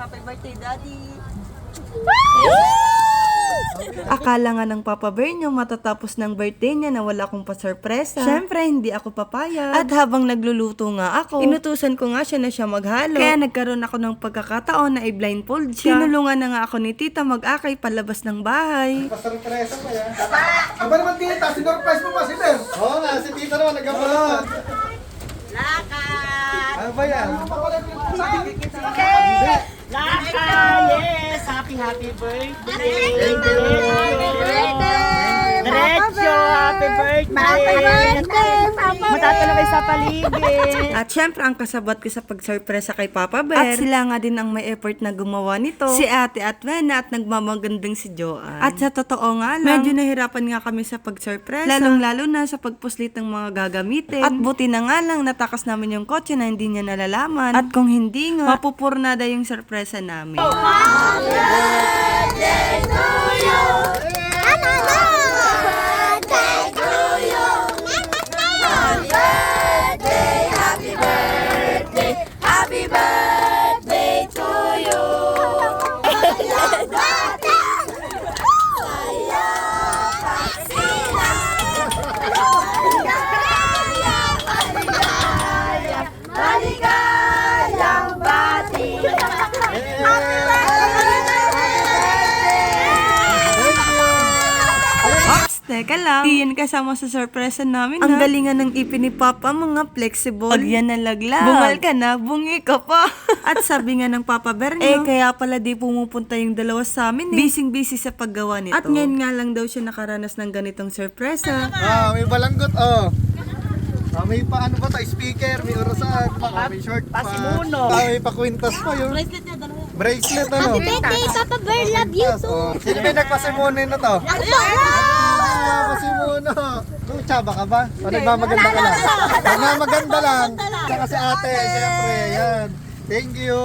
Happy birthday, Daddy. Akala nga ng Papa Bear niyo matatapos ng birthday niya na wala akong pasurpresa. Siyempre, hindi ako papayag. At habang nagluluto nga ako, inutusan ko nga siya na siya maghalo. Kaya nagkaroon ako ng pagkakataon na i-blindfold siya. Tinulungan na nga ako ni tita mag-akay palabas ng bahay. Pasurpresa pa yan. Aba naman tita, sinurprise mo pa si Ber. Oo nga, si tita naman nagkapalat. Lakad! Ano ba yan? Lakad! Yes! Happy, happy birthday! Diretso! Happy birthday! Matatalo kayo sa paligid! At syempre, ang kasabot ko sa pag-surpresa kay Papa Bear. At sila nga din ang may effort na gumawa nito. Si ate at Wena at nagmamagandang si Joanne. At sa totoo nga lang, medyo nahirapan nga kami sa pag-surpresa. Lalong-lalo na sa pagpuslit ng mga gagamitin. At buti na nga lang, natakas namin yung kotse na hindi niya nalalaman. At kung hindi nga, mapupurnada yung surpresa namin. Happy. Teka lang. Di yan kasama sa surpresa namin, Ang galingan ng ipin ni Papa, mga flexible. Pag yan nalaglag. Bungal ka na, bungi ka pa. At sabi nga ng Papa Bear niyo, eh kaya pala di pumupunta yung dalawa sa amin eh. Busy-busy sa paggawa nito. At ngayon nga lang daw siya nakaranas ng ganitong surpresa. Ah, may balanggot, oh. Ah, may pa ano ba tayo, speaker, may orasan, ah, may short pa. Pasimuno. Ah, may pakwintas pa yun. Bracelet ano? Happy birthday, Papa Bear. Love you Yes, oh. Sino ba yung nagpasimuno na to? Ah, Kung tsaba ka ba? O nagmamaganda ka lang? Nagmamaganda lang. Tsaka si ate, siyempre, yan. Thank you.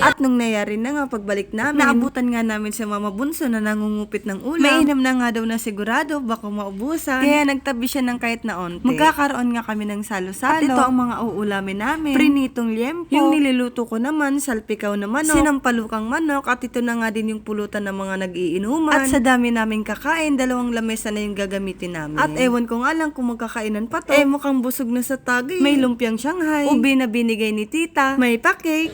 At nung nangyari na nga pagbalik namin, naabutan nga namin si Mama Bunso na nangungupit ng ulam. Mainam na nga daw na sigurado, baka maubusan. Kaya nagtabi siya ng kahit na onte. Magkakaroon nga kami ng salo-salo. At ito ang mga uulamin namin. Prinitong liempo. Yung niluluto ko naman, salpikaw na manok. Sinampalukang manok. At ito na nga din yung pulutan ng mga nag-iinuman. At sa dami namin kakain, dalawang lamesa na yung gagamitin namin. At ewan ko nga lang kung magkakainan pa to. Eh mukhang busog na sa tagay. May lumpiang Shanghai. Ubi na binigay ni tita. May pa-cake.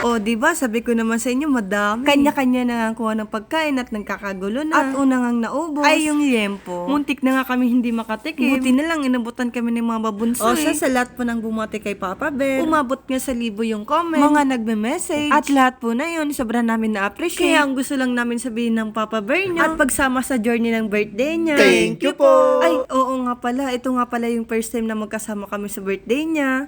O, di ba? Sabi ko naman sa inyo, madami. Kanya-kanya na nga kuha ng pagkain at nagkakagulo na. At una ngang naubos. Ay, yung liempo. Muntik na nga kami hindi makatikim. Buti na lang, inabutan kami ng mga babunso. O, siya sa lahat po ng bumati kay Papa Bear. Umabot nga sa libo yung comment. Mga nagme-message. At lahat po na yun, sobrang namin na-appreciate. Kaya ang gusto lang namin sabihin ng Papa Bear niya. At pagsama sa journey ng birthday niya. Thank you po. Ay, oo nga pala. Ito nga pala yung first time na magkasama kami sa birthday niya.